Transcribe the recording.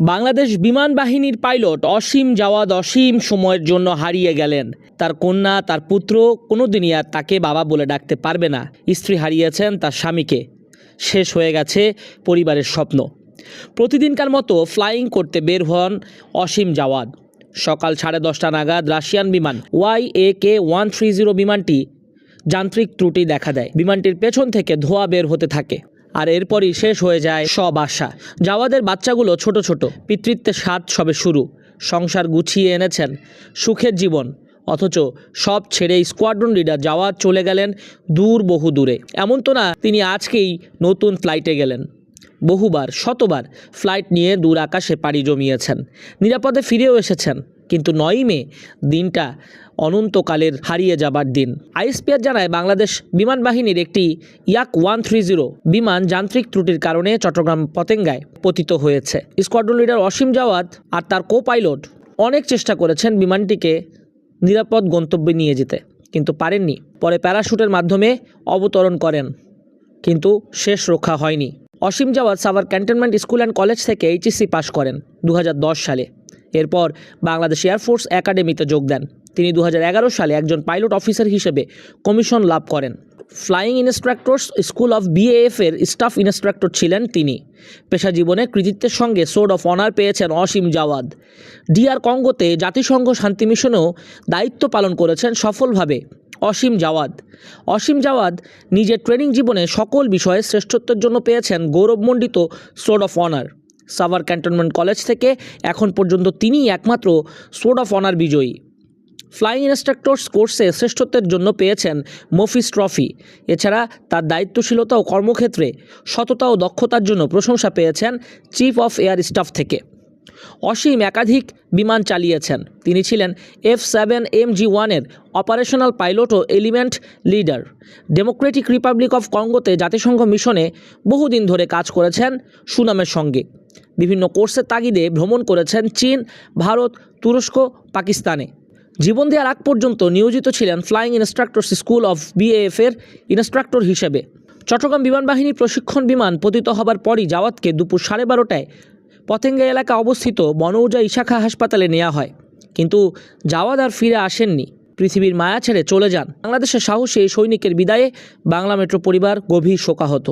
বাংলাদেশ বিমান বাহিনীর পাইলট অসীম জাওয়াদ অসীম সময়ের জন্য হারিয়ে গেলেন। তার কন্যা, তার পুত্র কোনোদিনই আর তাকে বাবা বলে ডাকতে পারবে না। স্ত্রী হারিয়েছেন তার স্বামীকে। শেষ হয়ে গেছে পরিবারের স্বপ্ন। প্রতিদিনকার মতো ফ্লাইং করতে বের হন অসীম জাওয়াদ। সকাল সাড়ে দশটা নাগাদ রাশিয়ান বিমান Y A K one three zero বিমানটি যান্ত্রিক ত্রুটি দেখা দেয়। বিমানটির পেছন থেকে ধোঁয়া বের হতে থাকে। আর এরপরই শেষ হয়ে যায় সব আশা। জাওয়াদের বাচ্চাগুলো ছোট ছোট, পিতৃত্বের স্বাদ সবে শুরু। সংসার গুছিয়ে এনেছেন সুখের জীবন। অথচ সব ছেড়ে স্কোয়াড্রন লিডার জাওয়াদ চলে গেলেন দূর বহু দূরে এমন তো না, তিনি আজকেই নতুন ফ্লাইটে গেলেন। বহুবার, শতবার ফ্লাইট নিয়ে দূর আকাশে পাড়ি জমিয়েছেন। নিরাপদে ফিরেও এসেছেন, কিন্তু নয়ই মে দিনটা অনন্তকালের হারিয়ে যাবার দিন। আইএসপিআর জানায়, বাংলাদেশ বিমান বাহিনীর একটি ইয়াক ওয়ান থ্রি জিরো বিমান যান্ত্রিক ত্রুটির কারণে চট্টগ্রাম পতেঙ্গায় পতিত হয়েছে। স্কোয়াড্রন লিডার অসীম জাওয়াদ আর তার কো পাইলট অনেক চেষ্টা করেছেন বিমানটিকে নিরাপদ গন্তব্যে নিয়ে যেতে, কিন্তু পারেননি। পরে প্যারাশুটের মাধ্যমে অবতরণ করেন, কিন্তু শেষ রক্ষা হয়নি। Asim Jawad Savar cantonment school and college থেকে এইচএসসি পাশ করেন দু হাজার দশ সালে। এরপর বাংলাদেশ এয়ারফোর্স একাডেমিতে যোগ দেন। তিনি দু হাজার এগারো সালে একজন পাইলট অফিসার হিসেবে কমিশন লাভ করেন। Flying instructors school of BAF এর স্টাফ ইনস্ট্রাক্টর ছিলেন তিনি। পেশা জীবনে কৃতিত্বের সঙ্গে সোর্ড অফ অনার পেয়েছেন অসীম জাওয়াদ ডিআর কঙ্গোতে জাতিসংঘ শান্তি মিশনেও দায়িত্ব পালন করেছেন সফলভাবে। অসীম জাওয়াদ অসীম জাওয়াদ নিজের ট্রেনিং জীবনে সকল বিষয়ে শ্রেষ্ঠত্বের জন্য পেয়েছেন গৌরবমণ্ডিত sword of honour Savar cantonment college থেকে এখন পর্যন্ত তিনিই একমাত্র সোর্ড অফ অনার বিজয়ী। ফ্লাইং ইনস্ট্রাক্টরস কোর্সে শ্রেষ্ঠত্বের জন্য পেয়েছেন মফিস ট্রফি। এছাড়া তার দায়িত্বশীলতা ও কর্মক্ষেত্রে সততা ও দক্ষতার জন্য প্রশংসা পেয়েছেন চিফ অফ এয়ার স্টাফ থেকে। অসীম একাধিক বিমান চালিয়েছেন। তিনি ছিলেন এফ সেভেন এম জি ওয়ানের operational pilot O element leader. Democratic republic of কঙ্গোতে জাতিসংঘ মিশনে বহুদিন ধরে কাজ করেছেন সুনামের সঙ্গে। বিভিন্ন কোর্সের তাগিদে ভ্রমণ করেছেন চীন, ভারত, তুরস্ক, পাকিস্তানে। জীবন দেওয়ার আগ পর্যন্ত নিয়োজিত ছিলেন ফ্লাইং ইনস্ট্রাক্টরস স্কুল অফ বিএএফের ইনস্ট্রাক্টর হিসেবে। চট্টগ্রাম বিমান বাহিনী প্রশিক্ষণ বিমান পতিত হবার পরই জাওয়াতকে দুপুর সাড়ে বারোটায় পতেঙ্গা এলাকা অবস্থিত বনৌজা ইশাখা হাসপাতালে নেওয়া হয়। কিন্তু জাওয়াদ আর ফিরে আসেননি। পৃথিবীর মায়া ছেড়ে চলে যান। বাংলাদেশের সাহসী এই সৈনিকের বিদায়ে বাংলা মেট্রো পরিবার গভীর শোকাহত।